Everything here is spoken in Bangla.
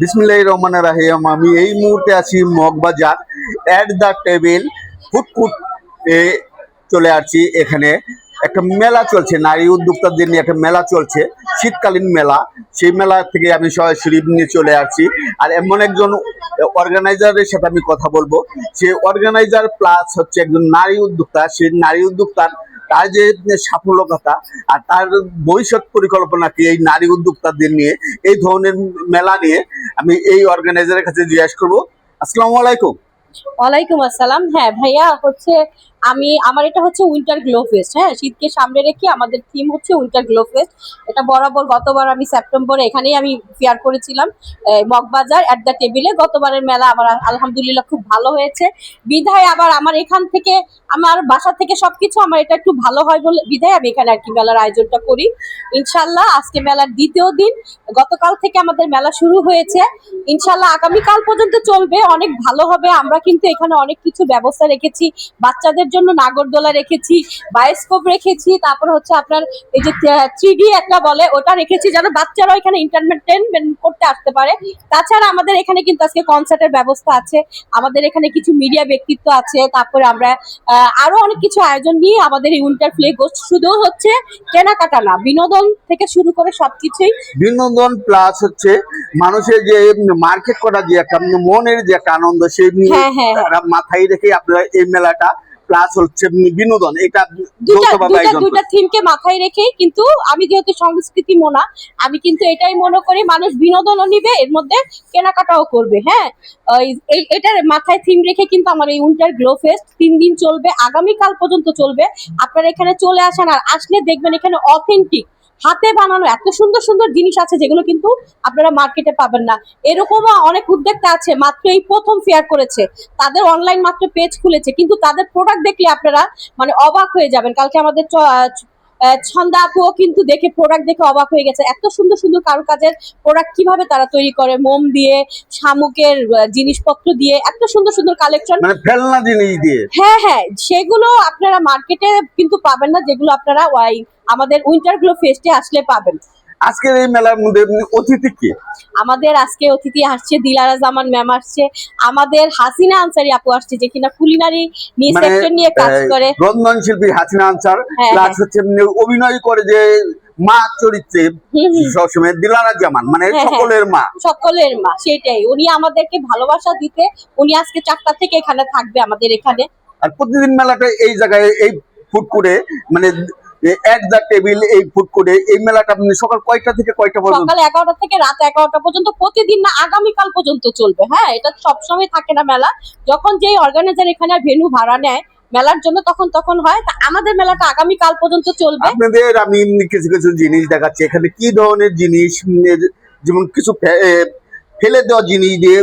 বিসমিল্লাহ রহমান রাহিম। আমি এই মুহূর্তে আছি মগবাজার অ্যাট দ্য টেবিল ফুটফুট এ চলে আসছি এখানে। একটা মেলা চলছে, নারী উদ্যোক্তাদের নিয়ে একটা মেলা চলছে, শীতকালীন মেলা। সেই মেলা থেকে আমি সরাসরি নিয়ে চলে আসছি। আর এমন একজন অর্গানাইজারের সাথে আমি কথা বলব। সে অর্গানাইজার প্লাস হচ্ছে একজন নারী উদ্যোক্তা। সেই নারী উদ্যোক্তার তার যে সাফল্য কথা আর তার ভবিষ্যৎ পরিকল্পনা কি এই নারী উদ্যোক্তাদের নিয়ে, এই ধরনের মেলা নিয়ে আমি এই অর্গানাইজারের কাছে জিজ্ঞাসা করব। আসসালামু আলাইকুম। ওয়ালাইকুম আসসালাম। হ্যাঁ ভাইয়া হচ্ছে আমি, আমার এটা হচ্ছে উইন্টার গ্লো ফেস্ট হ্যাঁ? শীতকে সামনে রেখে আমাদের থিম হচ্ছে উইন্টার গ্লো ফেস্ট এটা বরাবর গতবার আমি সেপ্টেম্বরে এখানেই আমি ফেয়ার করেছিলাম মগবাজার অ্যাট দ্য টেবিলে গতবারের মেলা আমার আলহামদুলিল্লাহ খুব ভালো হয়েছে। বিধায় আবার আমার এখান থেকে, আমার বাসা থেকে সবকিছু আমার এটা একটু ভালো হয় বলে, বিধায় আমি এখানে আর কি মেলার আয়োজনটা করি। ইনশাল্লাহ আজকে মেলার দ্বিতীয় দিন, গতকাল থেকে আমাদের মেলা শুরু হয়েছে। ইনশাল্লাহ আগামীকাল পর্যন্ত চলবে, অনেক ভালো হবে। আমরা কিন্তু এখানে অনেক কিছু ব্যবস্থা রেখেছি। বাচ্চাদের জন্য নাগরদোলা রেখেছি বায়োস্কোপ রেখেছি তারপর হচ্ছে আপনার এই যে থ্রি একটা বলে ওটা রেখেছি যেন বাচ্চারাও এখানে এন্টারটেনমেন্ট করতে আসতে পারে। তাছাড়া আমাদের এখানে কিন্তু আজকে কনসার্টের ব্যবস্থা আছে। আমাদের এখানে কিছু মিডিয়া ব্যক্তিত্ব আছে তারপরে আমরা আরও অনেক কিছু আয়োজন নিয়ে আমাদের এই উইন্টার ফ্লে শুধু হচ্ছে কেনাকাটা না বিনোদন থেকে শুরু করে সবকিছুই। বিনোদন প্লাস হচ্ছে মানুষের যে মার্কেট করা যে একটা মনের যে একটা আনন্দ সেই হ্যাঁ, হ্যাঁ, হ্যাঁ। মাথায় রেখে আপনারা এই মেলাটা প্লাস হচ্ছে বিনোদন এটা দুটা। থিমকে মাথায় রেখে কিন্তু আমি যেহেতু সংস্কৃতি মোনা আমি কিন্তু এটাই মনে করি মানুষ বিনোদনও নিবে এর মধ্যে কেনাকাটাও করবে হ্যাঁ এটার মাথায় থিম রেখে কিন্তু আমার এই উইন্টার গ্লো ফেস্ট তিন দিন চলবে আগামীকাল পর্যন্ত চলবে আপনারা এখানে চলে আসেন আর আসলে দেখবেন এখানে অথেন্টিক হাতে বানানো এত সুন্দর সুন্দর জিনিস আছে যেগুলো কিন্তু আপনারা মার্কেটে পাবেন না। এরকমও অনেক উদ্যোক্তা আছে মাত্র এই প্রথম ফেয়ার করেছে। তাদের অনলাইন মাত্র পেজ খুলেছে কিন্তু তাদের প্রোডাক্ট দেখলে আপনারা মানে অবাক হয়ে যাবেন। কালকে আমাদের ছন্দা আপুও কিন্তু দেখে প্রোডাক্ট দেখে অবাক হয়ে গেছে। এত সুন্দর সুন্দর কারুকাজের প্রোডাক্ট কীভাবে তারা তৈরি করে মোম দিয়ে শামুকের জিনিসপত্র দিয়ে এত সুন্দর সুন্দর কালেকশন মানে ফেলনা জিনিস দিয়ে। হ্যাঁ হ্যাঁ সেগুলো আপনারা মার্কেটে কিন্তু পাবেন না যেগুলো আপনারা ওই আমাদের উইন্টার গ্লো ফেস্টে আসলে পাবেন। আজকের এই মেলার মধ্যে অতিথি কি? আমাদের আজকে অতিথি আসছে দিলারা জামান ম্যাম আসছে। আমাদের হাসিনা আনসারি আপু আসছে যে কিনা কুলিনারি নিয়ে সেক্টর নিয়ে কাজ করে। রন্ধন শিল্পী হাসিনা আনসার হ্যাঁ, প্লাস হচ্ছে অভিনয় করে যে মা চরিত্রে। সবসময় দিলারা জামান মানে হ্যাঁ, হ্যাঁ। সকলের মা। সকলের মা সেটাই। উনি আমাদেরকে ভালোবাসা দিতে উনি আজকে চারটা থেকে এখানে থাকবে আমাদের এখানে। আর প্রতিদিন মেলাটা এই জায়গায় এই ফুড কোর্টে মানে এক দ্য টেবিল এই ফুড কোর্টে এই মেলাটা সকাল কয়টা থেকে কয়টা পর্যন্ত? সকাল এগারোটা থেকে রাত এগারোটা পর্যন্ত প্রতিদিন না আগামীকাল পর্যন্ত চলবে। হ্যাঁ এটা সবসময় থাকে না মেলা। যখন যেই অর্গানাইজার এখানে ভেনু ভাড়া নেয় মেলার জন্য তখন তখন হয়। তা আমাদের মেলাটা আগামীকাল পর্যন্ত চলবে। আপনাদের আমি কিছু কিছু জিনিস দেখাচ্ছি। এখানে কি ধরনের জিনিস যেমন কিছু ফেলে দেওয়া জিনিস দিয়ে